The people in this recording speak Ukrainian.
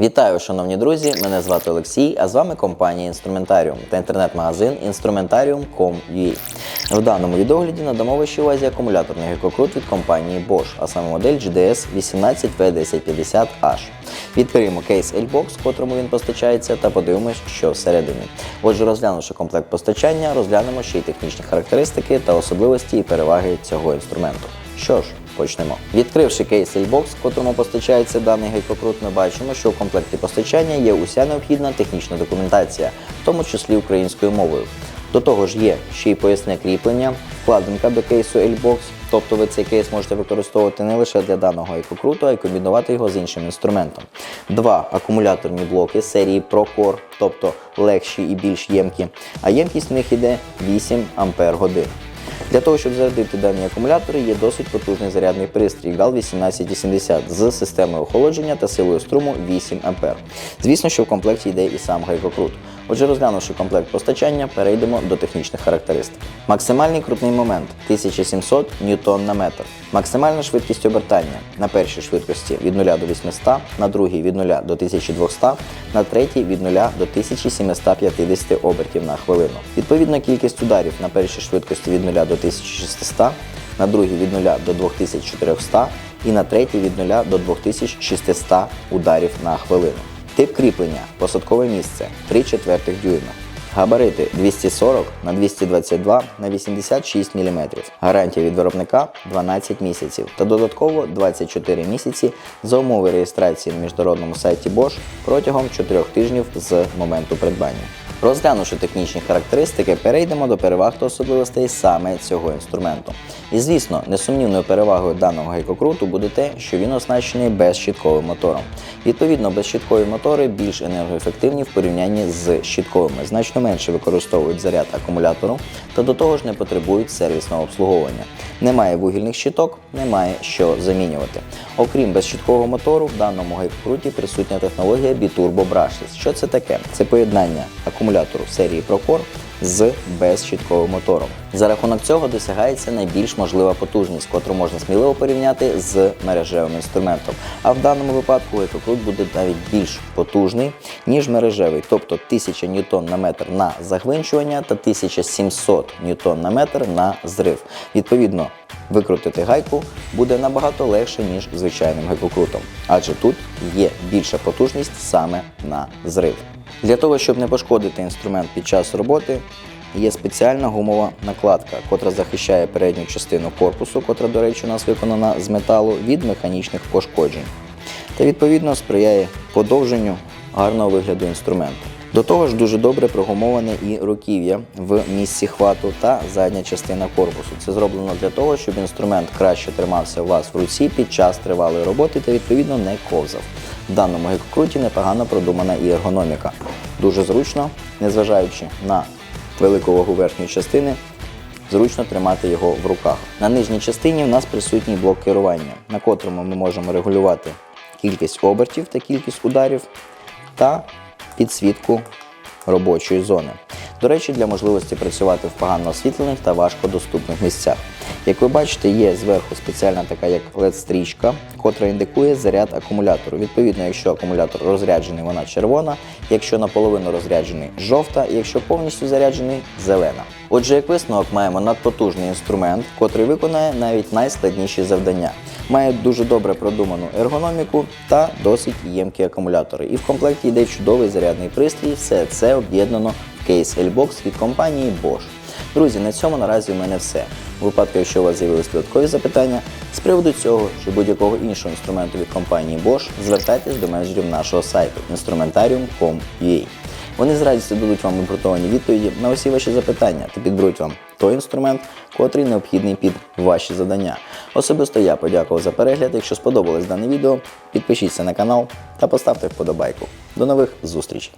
Вітаю, шановні друзі! Мене звати Олексій, а з вами компанія Інструментаріум та інтернет-магазин Instrumentarium.com.ua. В даному відогляді надамо вашій увазі акумуляторний гекокрут від компанії Bosch, а саме модель GDS 18V1050H. Відкриємо кейс L-Box, котрому він постачається, та подивимось, що всередині. Отже, розглянувши комплект постачання, розглянемо ще й технічні характеристики та особливості і переваги цього інструменту. Що ж, почнемо. Відкривши кейс в котрому постачається даний гайкокрут, ми бачимо, що в комплекті постачання є уся необхідна технічна документація, в тому числі українською мовою. До того ж є ще й поясне кріплення, вкладинка до кейсу L-Box, тобто ви цей кейс можете використовувати не лише для даного гайкокруту, а й комбінувати його з іншим інструментом. Два акумуляторні блоки серії ProCore, тобто легші і більш ємкі, а ємкість в них іде 8 Ампер годин. Для того, щоб зарядити дані акумулятори, є досить потужний зарядний пристрій GAL 1880 з системою охолодження та силою струму 8 А. Звісно, що в комплекті йде і сам гайкокрут. Отже, розглянувши комплект постачання, перейдемо до технічних характеристик. Максимальний крутний момент 1700 ньютон на метр. Максимальна швидкість обертання на першій швидкості від 0 до 800, на другій від 0 до 1200, на третій від 0 до 1750 обертів на хвилину. Відповідна кількість ударів на першій швидкості від 0 до 1600, на другій від 0 до 2400 і на третій від 0 до 2600 ударів на хвилину. Тип кріплення посадкове місце 3 четвертих дюйма. Габарити 240 на 222 на 86 мм. Гарантія від виробника 12 місяців та додатково 24 місяці за умови реєстрації на міжнародному сайті Bosch протягом 4 тижнів з моменту придбання. Розглянувши технічні характеристики, перейдемо до переваг та особливостей саме цього інструменту. І звісно, несумнівною перевагою даного гайкокруту буде те, що він оснащений безщітковим мотором. Відповідно, безщіткові мотори більш енергоефективні в порівнянні з щітковими, значно менше використовують заряд акумулятору та до того ж не потребують сервісного обслуговування. Немає вугільних щиток, немає що замінювати. Окрім безщіткового мотору, в даному гайкокруті присутня технологія Biturbo Brushless. Що це таке? Це поєднання акумулятору серії Procore з безщітковим мотором. За рахунок цього досягається найбільш можлива потужність, котру можна сміливо порівняти з мережевим інструментом. А в даному випадку гайкокрут буде навіть більш потужний, ніж мережевий, тобто 1000 ньютон на метр на загвинчування та 1700 ньютон на метр на зрив. Відповідно, викрутити гайку буде набагато легше, ніж звичайним гайкокрутом, адже тут є більша потужність саме на зрив. Для того, щоб не пошкодити інструмент під час роботи, є спеціальна гумова накладка, котра захищає передню частину корпусу, котра, до речі, у нас виконана з металу від механічних пошкоджень. Та відповідно сприяє подовженню гарного вигляду інструменту. До того ж, дуже добре прогумоване і руків'я в місці хвату та задня частина корпусу. Це зроблено для того, щоб інструмент краще тримався у вас в руці під час тривалої роботи та відповідно не ковзав. В даному гекокруті непогано продумана і ергономіка. Дуже зручно, незважаючи на велику вагу верхньої частини, зручно тримати його в руках. На нижній частині в нас присутній блок керування, на котрому ми можемо регулювати кількість обертів та кількість ударів та підсвітку робочої зони. До речі, для можливості працювати в погано освітлених та важкодоступних місцях. Як ви бачите, є зверху спеціальна така як LED-стрічка, котра індикує заряд акумулятору. Відповідно, якщо акумулятор розряджений, вона червона, якщо наполовину розряджений жовта, якщо повністю заряджений зелена. Отже, як висновок, маємо надпотужний інструмент, котрий виконає навіть найскладніші завдання. Має дуже добре продуману ергономіку та досить ємкі акумулятори. І в комплекті йде чудовий зарядний пристрій. Все це об'єднано в кейс L-Box від компанії Bosch. Друзі, на цьому наразі у мене все. У випадку, якщо у вас з'явились додаткові запитання з приводу цього чи будь-якого іншого інструменту від компанії Bosch, звертайтесь до менеджерів нашого сайту instrumentarium.com.ua. Вони з радістю дадуть вам обґрунтовані відповіді на усі ваші запитання та підберуть вам той інструмент, котрий необхідний під ваші завдання. Особисто я подякував за перегляд. Якщо сподобалось дане відео, підпишіться на канал та поставте вподобайку. До нових зустрічей!